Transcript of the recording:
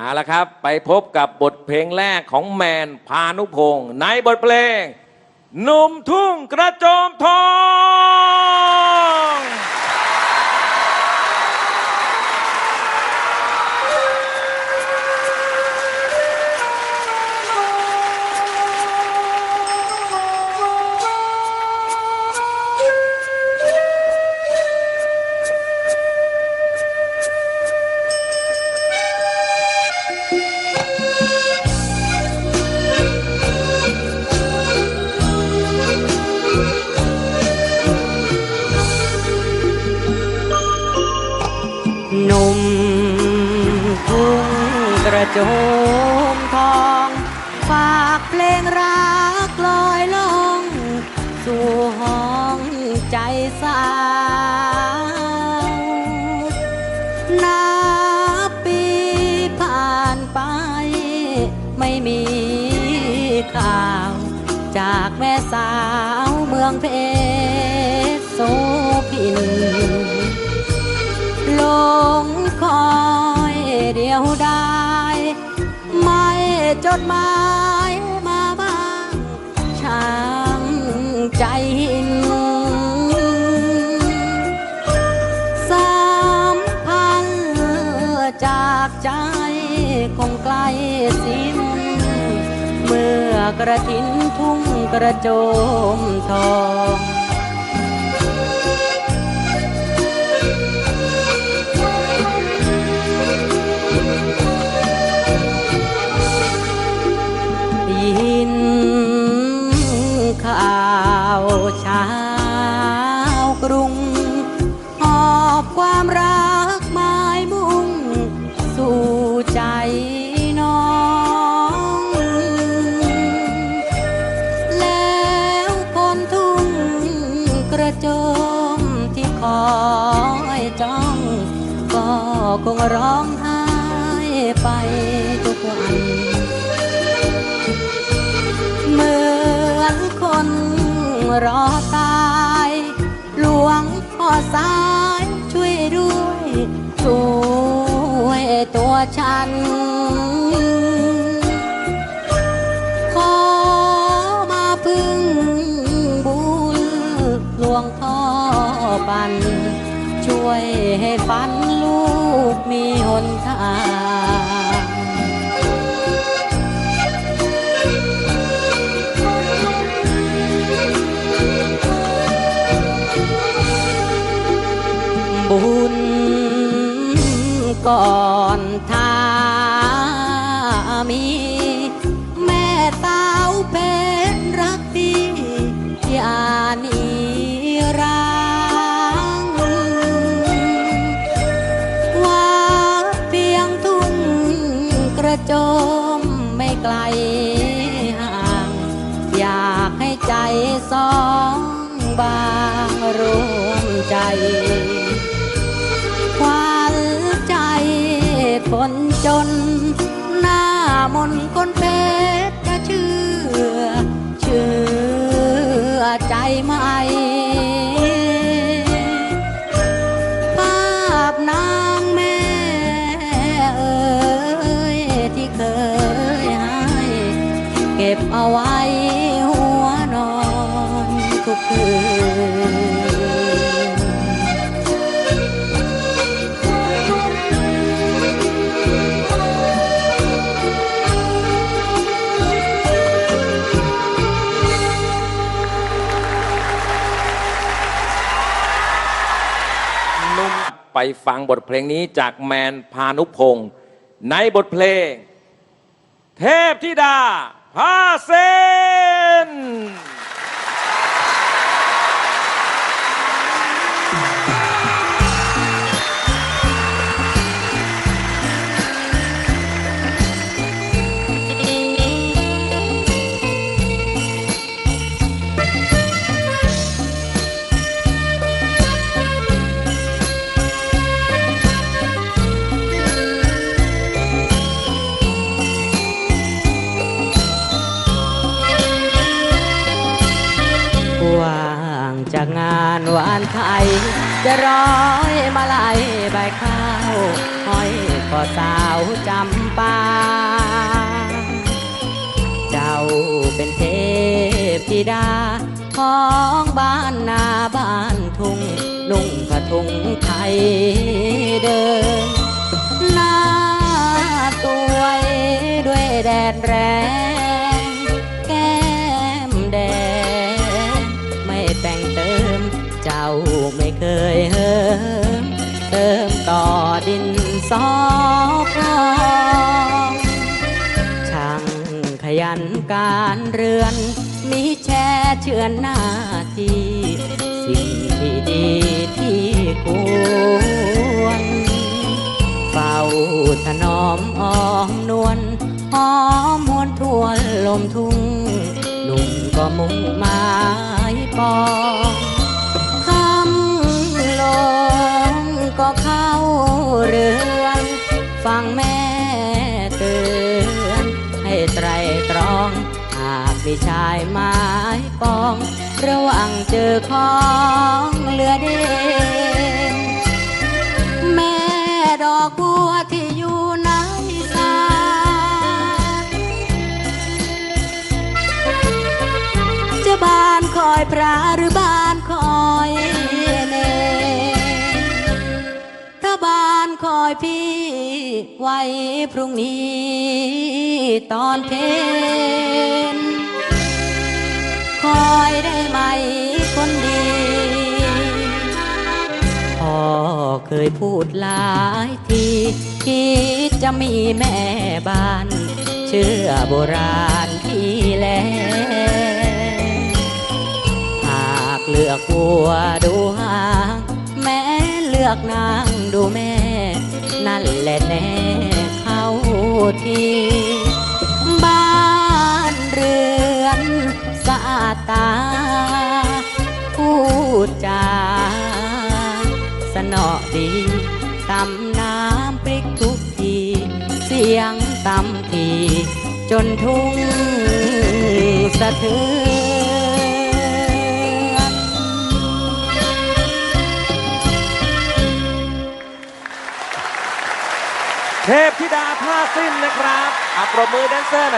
เอาละครับ ไปพบกับบทเพลงแรกของแมนพานุพงศ์ในบทเพลงหนุ่มทุ่งกระโจมทอง หนุ่มทุ่งกระโจมทอง ฝากเพลงรักลอยลง สู่ห้องใจสาวนับปีผ่านไป ไม่มีข่าว จากแม่สาวเมืองเพชร จดหมายมาบ้างช้างใจสามพันจากใจคงไกลสิ้น เมื่อกระถินทุ่งกระโจมทอง รุงหอบความรักหมายมุ่ง สู่ใจน้อง แล้วคนทุ่งกระโจมที่คอยจ้อง ก็คงร้องไห้ไปทุกวันเหมือนคนรอตา หลวงพ่อสายช่วยด้วยช่วยตัวฉัน ขอมาพึ่งบุญหลวงพ่อปัน ช่วยให้ฝันลูกมีหนทาง ก่อนถ้ามีแม่สาวเป็นรักดีอย่าหนีร้างว่าเพียงทุ่งกระโจมไม่ไกลห่าง อยากให้ใจสองบางรวมใจ จน หน้ามนก้นเพชรจะเชื่อ เชื่อใจไหมภาพนางแม่เอ่ยที่เคยให้เก็บเอาไว้ ไปฟังบทเพลงนี้จากแมนพานุพงศ์ในบทเพลง เทพธิดาพาเซนานไข่จะร้อยมาลายใบข้าวห้อยคอสาวจำปา เจ้าเป็นเทพธิดา ของบ้านนาบ้านทุ่งนุ่งผ้าถุงไทย สอพรองช่างขยันการเรือน มีแช่เชื่อนหน้าที่สิ่ง ระวังเจอของเหลือเด่นแม่ดอกบัวที่อยู่ในสาจะบานคอยพระหรือบานคอยเนถ้าบานคอยพี่ไว้พรุ่งนี้ตอนเพน คอยได้ไหมคนดี พ่อเคยพูดหลายทีคิดจะมีแม่บ้าน เชื่อโบราณที่แลหากเลือกวัวดูหางแม้เลือกนางดูแม่ นั่นแหละแน่เข้าที ตา พูดจาสนอดีตำน้ำพริกทุกที เสียงตำทีจนทุ่งสะเทือนเทพธิดาผ้าสิ้นนะครับอัปรบมือแดนเซอร์หน่อย